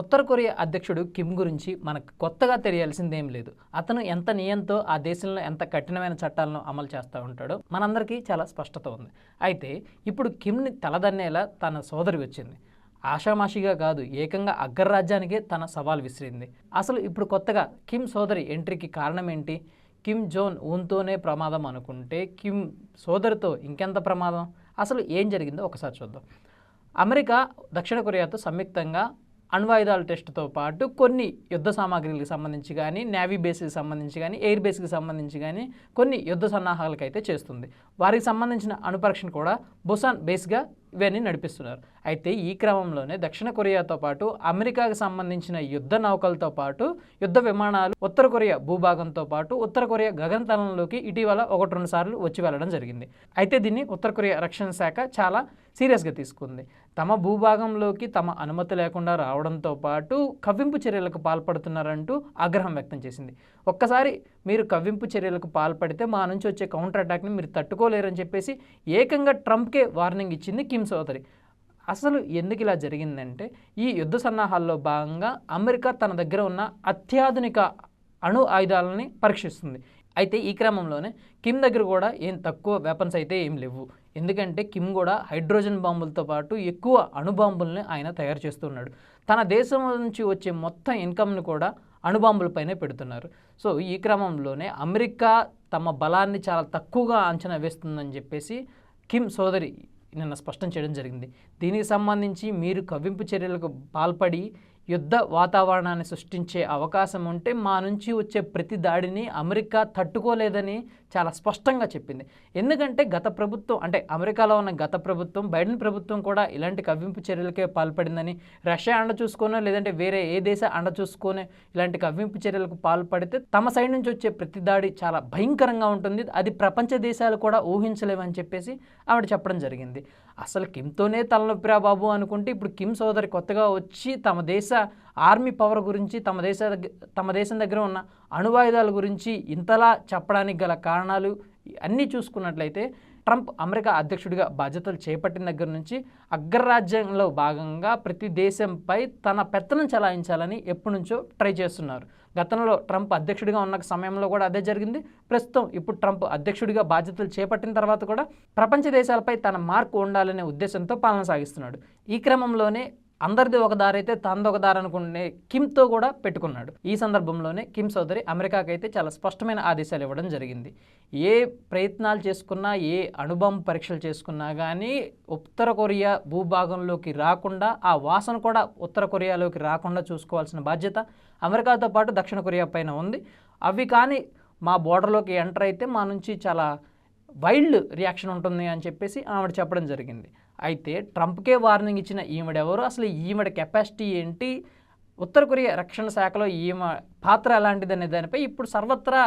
ఉత్తర Korea అధ్యక్షుడు Kim గురించి మనకు కొత్తగా తెలియాల్సిందేం లేదు. అతను ఎంత నియంతో ఆ దేశంలో ఎంత కఠినమైన చట్టాలను అమలు చేస్తూ ఉంటాడో మనందరికీ చాలా స్పష్టత ఉంది. అయితే ఇప్పుడు కిమ్ని తలదన్నేలా తన సోదరి వచ్చింది. ఆషామాషిగా కాదు ఏకంగా అగ్రరాజ్యానికే తన సవాల్ విసిరింది. అసలు ఇప్పుడు కొత్తగా కిమ్ సోదరి ఎంట్రీకి కారణం ఏంటి కిమ్ జోన్ ఊన్తోనే ప్రమాదం అనుకుంటే కిమ్ సోదరితో ఇంకెంత ప్రమాదం? అసలు ఏం జరిగిందో ఒకసారి చూద్దాం. అమెరికా దక్షిణ కొరియాతో సంయుక్తంగా అణ్వాయుధాల టెస్ట్తో పాటు కొన్ని యుద్ధ సామాగ్రికి సంబంధించి కానీ నేవీ బేస్కి సంబంధించి కానీ ఎయిర్ బేస్కి సంబంధించి కానీ కొన్ని యుద్ధ సన్నాహాలకైతే చేస్తుంది. వారికి సంబంధించిన అణుపరీక్షను కూడా బుసాన్ బేస్గా ఇవన్నీ నడిపిస్తున్నారు. అయితే ఈ క్రమంలోనే దక్షిణ కొరియాతో పాటు అమెరికాకు సంబంధించిన యుద్ధ నౌకలతో పాటు యుద్ధ విమానాలు ఉత్తర కొరియా భూభాగంతో పాటు ఉత్తర కొరియా గగనతలంలోకి ఇటీవల ఒకటి రెండు సార్లు వచ్చి వెళ్ళడం జరిగింది. అయితే దీన్ని ఉత్తర కొరియా రక్షణ శాఖ చాలా సీరియస్గా తీసుకుంది. తమ భూభాగంలోకి తమ అనుమతి లేకుండా రావడంతో పాటు కవ్వింపు చర్యలకు పాల్పడుతున్నారంటూ ఆగ్రహం వ్యక్తం చేసింది. ఒక్కసారి మీరు కవ్వింపు చర్యలకు పాల్పడితే మా నుంచి వచ్చే కౌంటర్ అటాక్ని మీరు తట్టుకోలేరని చెప్పేసి ఏకంగా ట్రంప్కే వార్నింగ్ ఇచ్చింది కిమ్ సోదరి. అసలు ఎందుకు ఇలా జరిగిందంటే ఈ యుద్ధ సన్నాహాల్లో భాగంగా అమెరికా తన దగ్గర ఉన్న అత్యాధునిక అణు ఆయుధాలని పరీక్షిస్తుంది. అయితే ఈ క్రమంలోనే కిమ్ దగ్గర కూడా ఏం తక్కువ వెపన్స్ అయితే ఏం లేవు. ఎందుకంటే కిమ్ కూడా హైడ్రోజన్ బాంబులతో పాటు ఎక్కువ అణుబాంబుల్ని ఆయన తయారు చేస్తున్నాడు. తన దేశం నుంచి వచ్చే మొత్తం ఇన్కమ్ని కూడా అణుబాంబులపైనే పెడుతున్నారు. సో ఈ క్రమంలోనే అమెరికా తమ బలాన్ని చాలా తక్కువగా అంచనా వేస్తుందని చెప్పేసి కిమ్ సోదరి నిన్న స్పష్టం చేయడం జరిగింది. దీనికి సంబంధించి మీరు కవ్వింపు చర్యలకు పాల్పడి యుద్ధ వాతావరణాన్ని సృష్టించే అవకాశం ఉంటే మా నుంచి వచ్చే ప్రతి దాడిని అమెరికా తట్టుకోలేదని చాలా స్పష్టంగా చెప్పింది. ఎందుకంటే గత ప్రభుత్వం అంటే అమెరికాలో ఉన్న గత ప్రభుత్వం బైడెన్ ప్రభుత్వం కూడా ఇలాంటి కవ్వింపు చర్యలకే పాల్పడిందని రష్యా అండ చూసుకొనో లేదంటే వేరే ఏ దేశ అండ చూసుకొని ఇలాంటి కవ్వింపు చర్యలకు పాల్పడితే తమ సైడ్ నుంచి వచ్చే ప్రతి దాడి చాలా భయంకరంగా ఉంటుంది. అది ప్రపంచ దేశాలు కూడా ఊహించలేవని చెప్పేసి ఆవిడ చెప్పడం జరిగింది. అసలు కిమ్తోనే తలనొప్పిరా బాబు అనుకుంటే ఇప్పుడు కిమ్ సోదరి కొత్తగా వచ్చి తమ దేశ ఆర్మీ పవర్ గురించి తమ దేశ తమ దేశం దగ్గర ఉన్న అణువాయుధాల గురించి ఇంతలా చెప్పడానికి గల కారణాలు అన్నీ చూసుకున్నట్లయితే ట్రంప్ అమెరికా అధ్యక్షుడిగా బాధ్యతలు చేపట్టిన దగ్గర నుంచి అగ్రరాజ్యంలో భాగంగా ప్రతి దేశంపై తన పెత్తనం చలాయించాలని ఎప్పటి నుంచో ట్రై చేస్తున్నారు. గతంలో ట్రంప్ అధ్యక్షుడిగా ఉన్న సమయంలో కూడా అదే జరిగింది. ప్రస్తుతం ఇప్పుడు ట్రంప్ అధ్యక్షుడిగా బాధ్యతలు చేపట్టిన తర్వాత కూడా ప్రపంచ దేశాలపై తన మార్కు ఉండాలనే ఉద్దేశంతో పాలన సాగిస్తున్నాడు. ఈ క్రమంలోనే అందరిది ఒక దారి అయితే తనది ఒక దారి అనుకునే కిమ్తో కూడా పెట్టుకున్నాడు. ఈ సందర్భంలోనే కిమ్ సోదరి అమెరికాకైతే అయితే చాలా స్పష్టమైన ఆదేశాలు ఇవ్వడం జరిగింది. ఏ ప్రయత్నాలు చేసుకున్నా ఏ అణుబాంబు పరీక్షలు చేసుకున్నా కానీ ఉత్తర కొరియా భూభాగంలోకి రాకుండా ఆ వాసన కూడా ఉత్తర కొరియాలోకి రాకుండా చూసుకోవాల్సిన బాధ్యత అమెరికాతో పాటు దక్షిణ కొరియా పైన ఉంది. అవి కానీ మా బోర్డర్లోకి ఎంటర్ అయితే మా నుంచి చాలా వైల్డ్ రియాక్షన్ ఉంటుంది అని చెప్పేసి ఆవిడ చెప్పడం జరిగింది. అయితే ట్రంప్కే వార్నింగ్ ఇచ్చిన ఈవిడెవరు? అసలు ఈవిడ కెపాసిటీ ఏంటి? ఉత్తర కొరియా రక్షణ శాఖలో ఈమె పాత్ర ఎలాంటిది అనే దానిపై ఇప్పుడు సర్వత్రా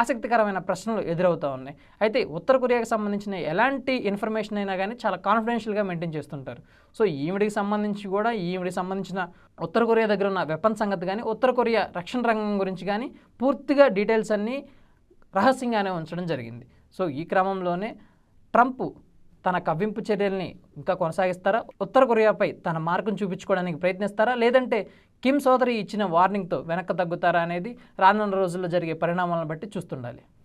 ఆసక్తికరమైన ప్రశ్నలు ఎదురవుతూ ఉన్నాయి. అయితే ఉత్తర కొరియాకి సంబంధించిన ఎలాంటి ఇన్ఫర్మేషన్ అయినా కానీ చాలా కాన్ఫిడెన్షియల్గా మెయింటైన్ చేస్తుంటారు. సో ఈవిడికి సంబంధించి కూడా ఈవిడికి సంబంధించిన ఉత్తర కొరియా దగ్గర ఉన్న వెపన్ సంగతి కానీ ఉత్తర కొరియా రక్షణ రంగం గురించి కానీ పూర్తిగా డీటెయిల్స్ అన్నీ రహస్యంగానే ఉంచడం జరిగింది. సో ఈ క్రమంలోనే ట్రంప్ తన కవ్వింపు చర్యల్ని ఇంకా కొనసాగిస్తారా? ఉత్తర కొరియాపై తన మార్కును చూపించుకోవడానికి ప్రయత్నిస్తారా? లేదంటే కిమ్ సోదరి ఇచ్చిన వార్నింగ్తో వెనక్కి తగ్గుతారా అనేది రానున్న రోజుల్లో జరిగే పరిణామాలను బట్టి చూస్తుండాలి.